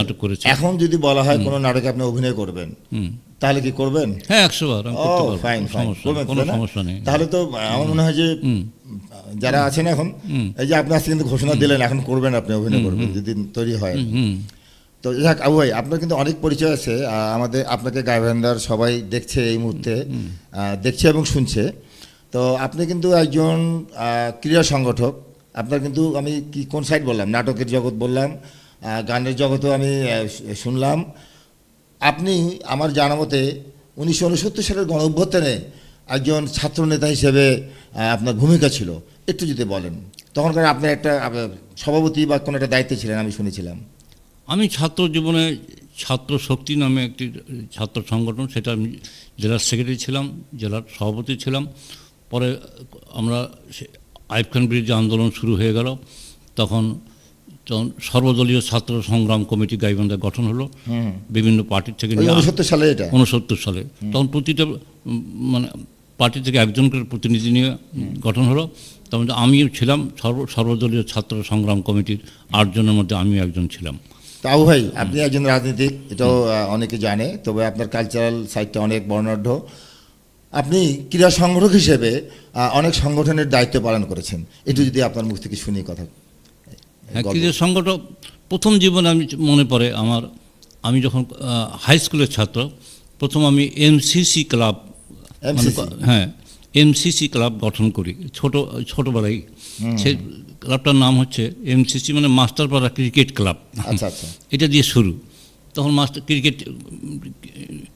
নাটক করেছি এখন যদি বলা হয় কোনো নাটকে আপনি অভিনয় করবেন তাহলে কি করবেন? হ্যাঁ একশো বার ফাইন কোনো সমস্যা নেই, কোনো সমস্যা নেই। তাহলে তো আমার মনে হয় যে যারা আছেন এখন এই যে আপনি আজকে কিন্তু ঘোষণা দিলেন এখন করবেন আপনি অভিনয় করবেন যদি তৈরি হয়। তো যাক আবু ভাই আপনার কিন্তু অনেক পরিচয় আছে আমাদের আপনাকে গাইবান্ধার সবাই দেখছে এই মুহূর্তে দেখছে এবং শুনছে। তো আপনি কিন্তু একজন আহ, ক্রীড়া সংগঠক। আপনার কিন্তু আমি কি কোন সাইড বললাম? নাটকের জগৎ বললাম গানের জগতেও আমি শুনলাম। আপনি আমার জানা মতে উনিশশো উনসত্তর সালের গণ অভ্যুত্থানে একজন ছাত্রনেতা হিসেবে আপনার ভূমিকা ছিল। একটু যদি বলেন। তখনকার আপনার একটা সভাপতি বা কোনো একটা দায়িত্বে ছিলেন, আমি শুনেছিলাম। আমি ছাত্র জীবনে ছাত্র শক্তি নামে একটি ছাত্র সংগঠন, সেটা আমি জেলার সেক্রেটারি ছিলাম, জেলার সভাপতি ছিলাম। পরে আমরা আইফ খান ব্রিজে আন্দোলন শুরু হয়ে গেল। তখন সর্বদলীয় ছাত্র সংগ্রাম কমিটি গাইবান্ধা গঠন হলো। বিভিন্ন পার্টির থেকে উনসত্তর সালে এটা? উনসত্তর সালে। তখন প্রতিটা মানে পার্টি থেকে একজন করে প্রতিনিধি নিয়ে গঠন হলো। তখন আমিও ছিলাম সর্ব সর্বদলীয় ছাত্র সংগ্রাম কমিটির আটজনের মধ্যে আমিও একজন ছিলাম। তাও ভাই আপনি একজন রাজনীতিক এটাও অনেকে জানে তবে আপনার কালচারাল সাইডটা অনেক বর্ণাঢ্য। আপনি ক্রীড়া সংগঠক হিসেবে অনেক সংগঠনের দায়িত্ব পালন করেছেন। একটু যদি আপনার মুখ থেকে শুনি কথা হ্যাঁ। ক্রীড়া সংগঠন প্রথম জীবনে আমি মনে পড়ে আমার আমি যখন হাই স্কুলের ছাত্র প্রথম আমি এমসিসি ক্লাব মানে MCC? হ্যাঁ এমসিসি ক্লাব গঠন করি ছোট ছোটবেলায়। সেই ক্লাবটার নাম হচ্ছে এমসিসি মানে মাস্টারপাড়া ক্রিকেট ক্লাব এটা দিয়ে শুরু। তখন মাস্টার ক্রিকেট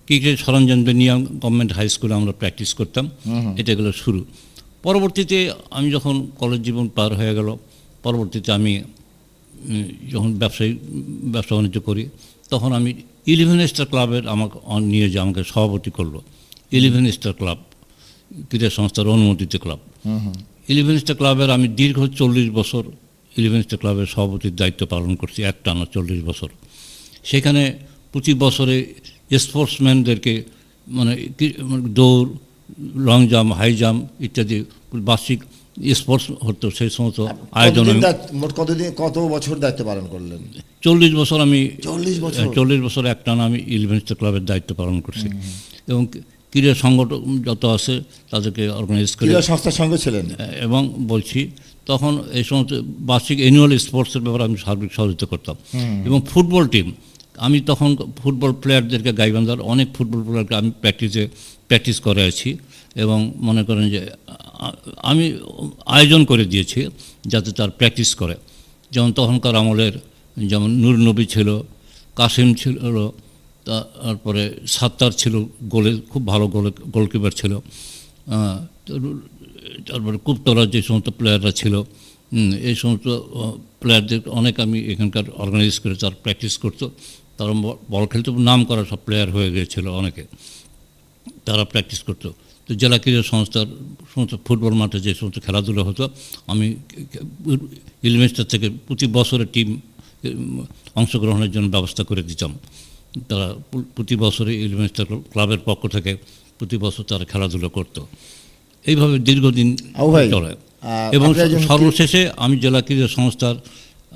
ক্রিকেট সরঞ্জাম নিয়ে গভর্নমেন্ট হাই স্কুলে আমরা প্র্যাকটিস করতাম। এটা গেলো শুরু। পরবর্তীতে আমি যখন কলেজ জীবন পার হয়ে গেল পরবর্তীতে আমি যখন ব্যবসায়ী ব্যবসা বাণিজ্য করি তখন আমি ইলেভেন স্টার ক্লাবের আমাকে নিয়ে যে আমাকে সভাপতি করল। ইলেভেন স্টার ক্লাব ক্রীড়া সংস্থার অনুমোদিত ক্লাব ইলেভেন স্টার ক্লাবের আমি দীর্ঘ চল্লিশ বছর ইলেভেন স্টার ক্লাবের সভাপতির দায়িত্ব পালন করছি এক টানা চল্লিশ বছর। সেখানে প্রতি বছরে স্পোর্টসম্যানদেরকে মানে মানে দৌড় লং জাম্প হাই জাম্প ইত্যাদি বার্ষিক স্পোর্টস হতো সেই সমস্ত আয়োজন মোট কতদিন কত বছর দায়িত্ব পালন করলেন? চল্লিশ বছর আমি চল্লিশ বছর? চল্লিশ বছর একটানা আমি ইলেভেন স্টার ক্লাবের দায়িত্ব পালন করছি। এবং ক্রীড়া সংগঠন যত আছে তাদেরকে অর্গানাইজ করে সংস্থার সঙ্গে ছিলেন? এবং বলছি তখন এই সমস্ত বার্ষিক অ্যানুয়াল স্পোর্টসের ব্যাপারে আমি সার্বিক সহযোগিতা করতাম। এবং ফুটবল টিম আমি তখন ফুটবল প্লেয়ারদেরকে গাইবান্ধার অনেক ফুটবল প্লেয়ারকে আমি প্র্যাকটিসে প্র্যাকটিস করে আছি। এবং মনে করেন যে, আমি আয়োজন করে দিয়েছি যাতে তার প্র্যাকটিস করে। যেমন তখনকার আমলের যেমন নূর নবী ছিল, কাসিম ছিল, তারপরে সাত্তার ছিল, গোলে খুব ভালো গোলে, গোলকিপার ছিল। তারপরে কুপ্তরার যে সমস্ত প্লেয়াররা ছিল এই সমস্ত প্লেয়ারদের অনেক আমি এখানকার অর্গানাইজ করে তার প্র্যাকটিস করতো। তারা বল খেলতে নাম করা সব প্লেয়ার হয়ে গিয়েছিল অনেকে। তারা প্র্যাকটিস করতো। তো জেলা ক্রীড়া সংস্থার সমস্ত ফুটবল মাঠে যে সমস্ত খেলাধুলো হতো আমি ইলিমেস্টার থেকে প্রতি বছরে টিম অংশগ্রহণের জন্য ব্যবস্থা করে দিতাম। তারা প্রতি বছরে ইলিমেস্টার ক্লাবের পক্ষ থেকে প্রতি বছর তারা খেলাধুলো করতো। এইভাবে দীর্ঘদিন চলে। এবং সর্বশেষে আমি জেলা ক্রীড়া সংস্থার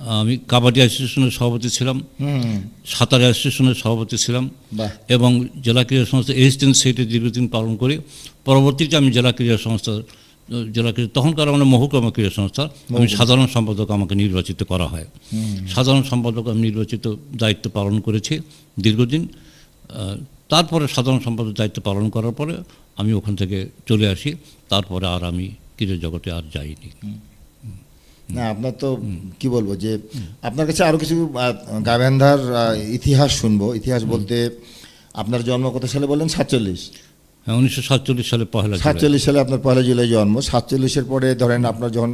আমি কাবাডি অ্যাসোসিয়েশনের সভাপতি ছিলাম। সাঁতার অ্যাসোসিয়েশনের সভাপতি ছিলাম। এবং জেলা ক্রীড়া সংস্থা এসিস্ট্যান্ট সেটে দীর্ঘদিন পালন করি। পরবর্তীতে আমি জেলা ক্রীড়া সংস্থা জেলা ক্রীড়া তখনকার আমরা মহকুমা ক্রীড়া সংস্থা আমি সাধারণ সম্পাদক আমাকে নির্বাচিত করা হয়। সাধারণ সম্পাদক আমি নির্বাচিত দায়িত্ব পালন করেছি দীর্ঘদিন। তারপরে সাধারণ সম্পাদক দায়িত্ব পালন করার পরে আমি ওখান থেকে চলে আসি। তারপরে আর আমি ক্রীড়া জগতে আর যাইনি। না আপনার তো কি বলব যে আপনার কাছে আরও কিছু আহ, ইতিহাস শুনব। ইতিহাস বলতে আপনার জন্ম কত সালে বললেন? সাতচল্লিশ। হ্যাঁ উনিশশো সাতচল্লিশ সালে পহেলা সাতচল্লিশ সালে আপনার পহেলা জুলাই জন্ম। সাতচল্লিশের পরে ধরেন আপনার যখন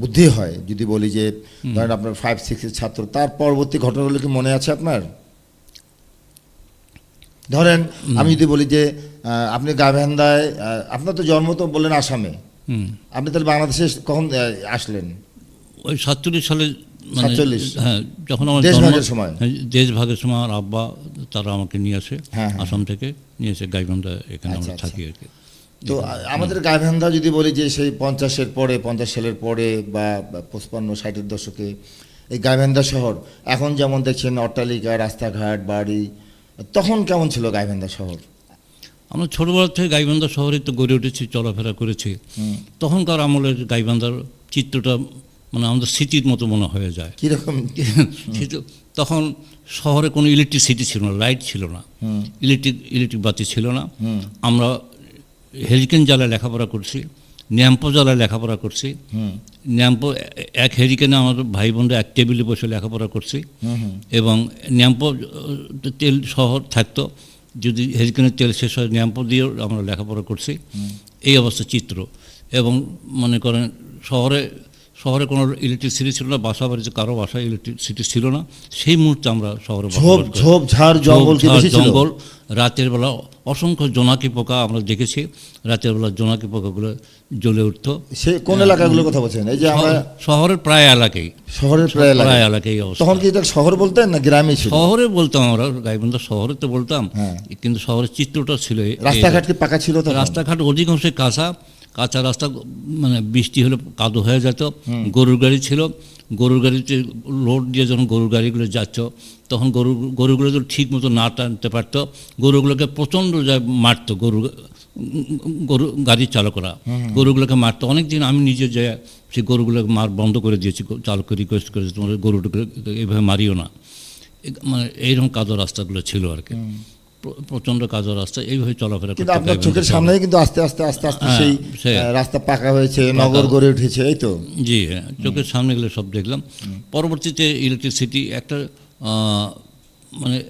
বুদ্ধি হয় যদি বলি যে ধরেন আপনার ফাইভ সিক্সের ছাত্র তার পরবর্তী ঘটনাগুলো কি মনে আছে আপনার? ধরেন আমি যদি বলি যে আপনি আহ, আপনার তো জন্ম তো বললেন আসামে। আপনি তাহলে বাংলাদেশে কখন আসলেন ওই সাতচল্লিশ সালে মানে হ্যাঁ যখন আমার দেশভাগের সময়। হ্যাঁ, দেশভাগের সময় আমার আব্বা তারা আমাকে নিয়ে আসে হ্যাঁ, হ্যাঁ। আসাম থেকে নিয়ে এসে গাইবান্ধা এখানে আচ্ছা, আমরা আচ্ছা। থাকি আর কি তো আমাদের গাইবান্ধা যদি বলি যে সেই পঞ্চাশের পরে পঞ্চাশ সালের পরে বা বা পঁচপান্ন ষাটের দশকে এই গাইবান্ধা শহর এখন যেমন দেখছেন অট্টালিকা রাস্তাঘাট বাড়ি তখন কেমন ছিল গাইবান্ধা শহর আমরা ছোটবেলা থেকে গাইবান্ধা শহরে তো গড়ে উঠেছি চলাফেরা করেছি। তখনকার আমলের গাইবান্ধার চিত্রটা মানে আমাদের স্মৃতির মতো মনে হয়ে যায়। কীরকম? তখন শহরে কোনো ইলেকট্রিসিটি ছিল না লাইট ছিল না। ইলেকট্রিক ইলেকট্রিক বাতি ছিল না। আমরা হেরিকেন জ্বালায় লেখাপড়া করছি ন্যাম্পো জ্বালায় লেখাপড়া করছি। ন্যাম্পো এক হেরিকেনে আমাদের ভাই বোনরা এক টেবিলে বসে লেখাপড়া করছি। এবং ন্যাম্পো তেল শহর থাকতো যদি হেরিকেনের তেল শেষ হয় ন্যাম্পো দিয়েও আমরা লেখাপড়া করছি। এই অবস্থা চিত্র। এবং মনে করেন শহরে শহরে কোনো ইলেকট্রিসিটি ছিল না বাসা বাড়িতে কারও বাসায় ইলেকট্রিসিটি ছিল না সেই মুহূর্তে আমরা শহরে ঝোপ ঝাড় জঙ্গল রাতের বেলা অসংখ্য জোনাকি পোকা আমরা দেখেছি রাতের বেলা জোনাকি পোকাগুলো জ্বলে উঠতো। সে কোন এলাকাগুলোর কথা বলছেন? এই যে আমরা শহরের প্রায় এলাকায় শহরের প্রায় প্রায় এলাকায় অবস্থা। তখন কি এটা শহর বলতেন না গ্রামে ছিল? শহরে বলতাম আমরা গাইবন্ধা শহরে তো বলতাম। হ্যাঁ। কিন্তু শহরের চিত্রটা ছিল রাস্তাঘাট কি পাকা ছিল তখন? রাস্তাঘাট অধিকাংশই কাঁচা। কাঁচা রাস্তা মানে বৃষ্টি হলে কাদো হয়ে যেত। গরুর গাড়ি ছিল। গরুর গাড়িতে লোড দিয়ে যখন গরুর গাড়িগুলো যাচ্ছ তখন গরু গরুগুলো তো ঠিক মতো না টানতে পারতো। গরুগুলোকে প্রচণ্ড মারতো গরু গরু গাড়ি চালকরা। গরুগুলোকে মারতো। অনেক দিন আমি নিজে যে সেই গরুগুলোকে মার বন্ধ করে দিয়েছি চালককে রিকোয়েস্ট করেছি তোমার গরুটাকে এইভাবে মারিও না। মানে এইরকম কাদো রাস্তাগুলো ছিল আর কি। প্র- প্রচণ্ড কাদো রাস্তা এইভাবে চলাফেরা কিন্তু আপনার চোখের। সামনেই কিন্তু আস্তে আস্তে আস্তে আস্তে হ্যাঁ, সেই। রাস্তা পাকা হয়েছে নগর গড়ে উঠেছে এই তো? জি হ্যাঁ চোখের সামনে গেলে সব দেখলাম। পরবর্তীতে ইলেকট্রিসিটি একটা মানে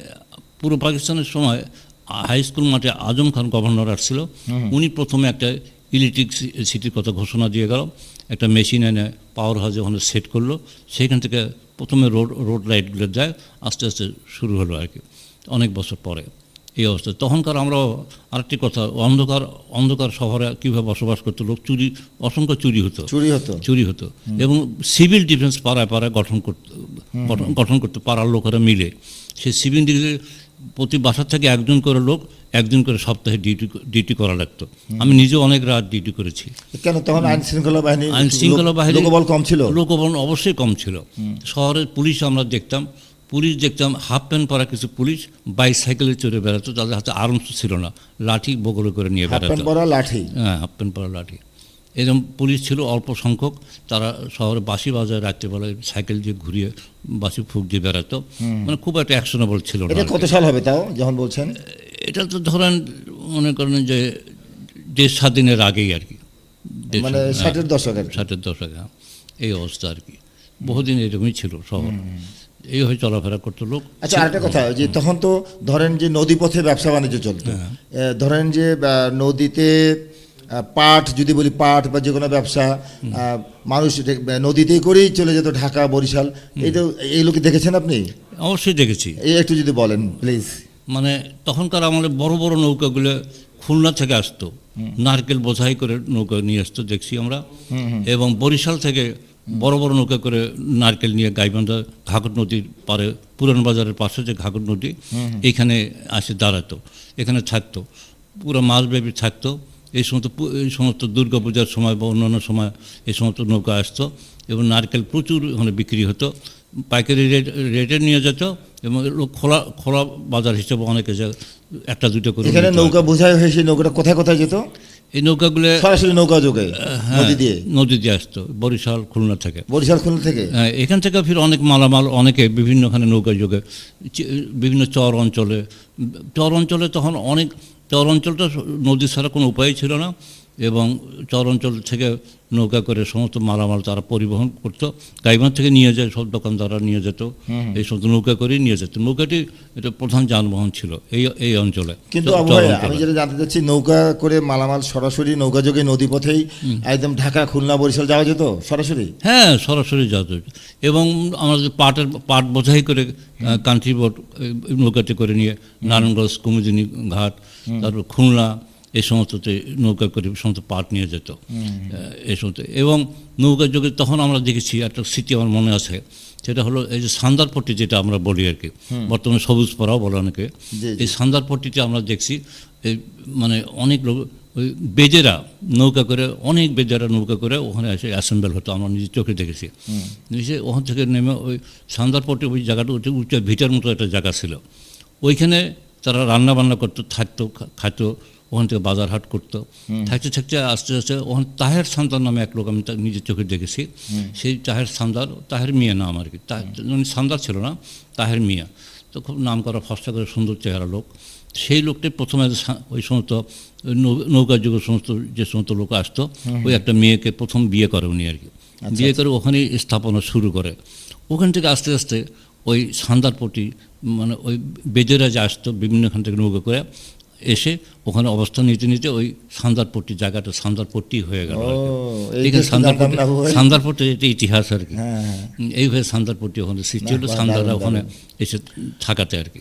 পুরো পাকিস্তানের সময় হাই স্কুল মাঠে আজম খান গভর্নর আসছিল। উনি প্রথমে একটা ইলেকট্রিক সিটির কথা ঘোষণা দিয়ে গেল। একটা মেশিন এনে পাওয়ার হাউসে ওখানে সেট করল। সেখান থেকে প্রথমে রোড রোড লাইটগুলো দেয় আস্তে আস্তে শুরু হলো আর কি অনেক বছর পরে। এই অবস্থা। তখনকার আমরা আরেকটি কথা অন্ধকার অন্ধকার শহরে কীভাবে বসবাস করতো লোক? চুরি অসংখ্য চুরি হতো। চুরি হতো। চুরি হতো। এবং সিভিল ডিফেন্স পাড়ায় পাড়ায় গঠন করতে গঠন- করতে পাড়ার লোকেরা মিলে। সেই সিভিল ডিফেন্স প্রতি বাসার থেকে একজন করে লোক একজন করে সপ্তাহে ডিউটি ডিউটি করা লাগতো। আমি নিজে অনেক রাত ডিউটি করেছি। কেন? তখন আইন শৃঙ্খলা বাহিনী আইন শৃঙ্খলা বাহিনী লোকবল কম ছিল। লোকবল অবশ্যই কম ছিল। শহরের পুলিশ আমরা দেখতাম। পুলিশ দেখতাম হাফ প্যান্ট পরা কিছু পুলিশ বাইসাইকেলে চড়ে বেড়াতো তাদের হাতে আর্মস ছিল না লাঠি বগলে করে নিয়ে বেড়াতো। লাঠি? হ্যাঁ হাফ প্যান্ট পরা লাঠি। এরকম পুলিশ ছিল অল্প সংখ্যক তারা শহরে বাসি বাজায় রাত্রেবেলায় সাইকেল দিয়ে ঘুরিয়ে বাসি ফুক দিয়ে বেড়াতো। মানে খুব একটা অ্যাকশনেবল ছিল না কত সাল হবে তাও যখন বলছেন? এটা তো ধরেন মনে করেন যে দেশ স্বাধীনের আগেই আর কি। মানে ষাটের দশক ষাটের দশকে হ্যাঁ। এই অবস্থা আর কি। বহুদিন এরকমই ছিল শহর। এইভাবে চলাফেরা করতো লোক। আচ্ছা আরেকটা কথা যে তখন তো ধরেন যে নদীপথে ব্যবসা বাণিজ্য চলতো। হ্যাঁ। ধরেন যে নদীতে পাট যদি বলি পাট বা যে কোনো ব্যবসা মানুষ নদীতেই করেই চলে যেত ঢাকা বরিশাল। এই তো এইগুলো কি দেখেছেন আপনি? অবশ্যই দেখেছি। এই একটু যদি বলেন প্লিজ মানে তখনকার আমাদের বড় বড় নৌকাগুলো খুলনা থেকে আসতো। নারকেল বোঝাই করে নৌকা নিয়ে আসতো দেখছি আমরা। এবং বরিশাল থেকে বড় বড় নৌকা করে নারকেল নিয়ে গাইবান্ধা ঘাগর নদীর পারে পুরান বাজারের পাশে যে ঘাগর নদী এখানে আসে দাঁড়াতো এখানে থাকতো। পুরো মাসব্যাপী থাকতো। এই সমস্ত এই সমস্ত দুর্গা পূজার সময় বা অন্যান্য সময় এই সমস্ত নৌকা আসতো এবং নারকেল প্রচুর ওখানে বিক্রি হতো। পাইকারি রেট রেটে নিয়ে যেত এবং খোলা খোলা বাজার হিসেবে অনেকে যে একটা দুটো করে এখানে নৌকা বোঝাই হয়েছে নৌকাটা কোথায় কোথায় যেত? এই নৌকাগুলো সরাসরি নৌকা যোগে হ্যাঁ, নদী দিয়ে? নদী দিয়ে আসতো বরিশাল খুলনা থেকে। বরিশাল খুলনা থেকে? হ্যাঁ, এখান থেকে ফির অনেক মালামাল অনেকে বিভিন্নখানে নৌকা যোগে বিভিন্ন চর অঞ্চলে চর অঞ্চলে তখন অনেক চর অঞ্চলটা নদী ছাড়া কোনো উপায় ছিল না। এবং চর অঞ্চল থেকে নৌকা করে সমস্ত মালামাল তারা পরিবহন করতো। গাইবান্ধ থেকে নিয়ে যায় সব দোকানদাররা নিয়ে যেত। এই সমস্ত নৌকা করেই নিয়ে যেত। নৌকাটি এটা প্রধান যানবাহন ছিল এই এই অঞ্চলে। কিন্তু। আমি যেটা জানতে চাচ্ছি নৌকা করে মালামাল সরাসরি নৌকা যোগে নদীপথেই একদম ঢাকা খুলনা বরিশাল যাওয়া যেত? সরাসরি? হ্যাঁ সরাসরি যাত। এবং আমাদের পাটের পাট বোঝাই করে কান্ট্রি বোট নৌকাটি করে নিয়ে নারায়ণগঞ্জ কুমুদিনী ঘাট তারপর খুলনা এই সমস্ততে নৌকা করে সমস্ত পাট নিয়ে যেত। এই সমস্ত। এবং নৌকা যোগে তখন আমরা দেখেছি একটা স্মৃতি আমার মনে আছে সেটা হলো এই যে সান্দারপট্টি যেটা আমরা বলি আর কি। বর্তমানে সবুজ পরাও বলে অনেকে। এই সান্দারপট্টিতে আমরা দেখছি এই মানে অনেক লোক ওই বেজেরা নৌকা করে অনেক বেজেরা নৌকা করে ওখানে এসে অ্যাসেম্বল হতো আমরা নিজের চোখে দেখেছি। এসে ওখান থেকে নেমে ওই সান্দারপট্টি ওই জায়গাটা উঠে উঁচু ভিটার মতো একটা জায়গা ছিল। ওইখানে তারা রান্না বান্না করতো থাকতো খাতো ওখান থেকে বাজার হাট করতো। থাকতে থাকতে আস্তে আস্তে ওখান তাহের সান্দার নামে এক লোক আমি নিজের চোখে দেখেছি। সেই তাহের সান্দার তাহের মিয়া নাম আর কি। তা- মানে সান্দার ছিল না তাহের মিয়া। তো খুব নাম করা ফসটা করে সুন্দর চেহারা লোক। সেই লোকটি প্রথমে ওই সমস্ত নৌকা যুগের সমস্ত যে সমস্ত লোক আসতো ওই একটা মেয়েকে প্রথম বিয়ে করে উনি আর কি। বিয়ে করে ওখানেই স্থাপনা শুরু করে। ওখান থেকে আস্তে আস্তে ওই সান্দার সান্দারপটি মানে ওই বেজেরা যে আসতো বিভিন্নখান থেকে নৌকা করে। এসে ওখানে অবস্থান নিতে নিতে ওই সান্দারপট্টি জায়গাটা সান্দারপট্টি হয়ে গেল সান্দারপট্টি সান্দারপট্টি এটা ইতিহাস আর কি। হ্যাঁ, হ্যাঁ। এইভাবে সান্দারপট্টি ওখানে সৃষ্টি হলো সান্দাররা ওখানে এসে থাকাতে আর কি।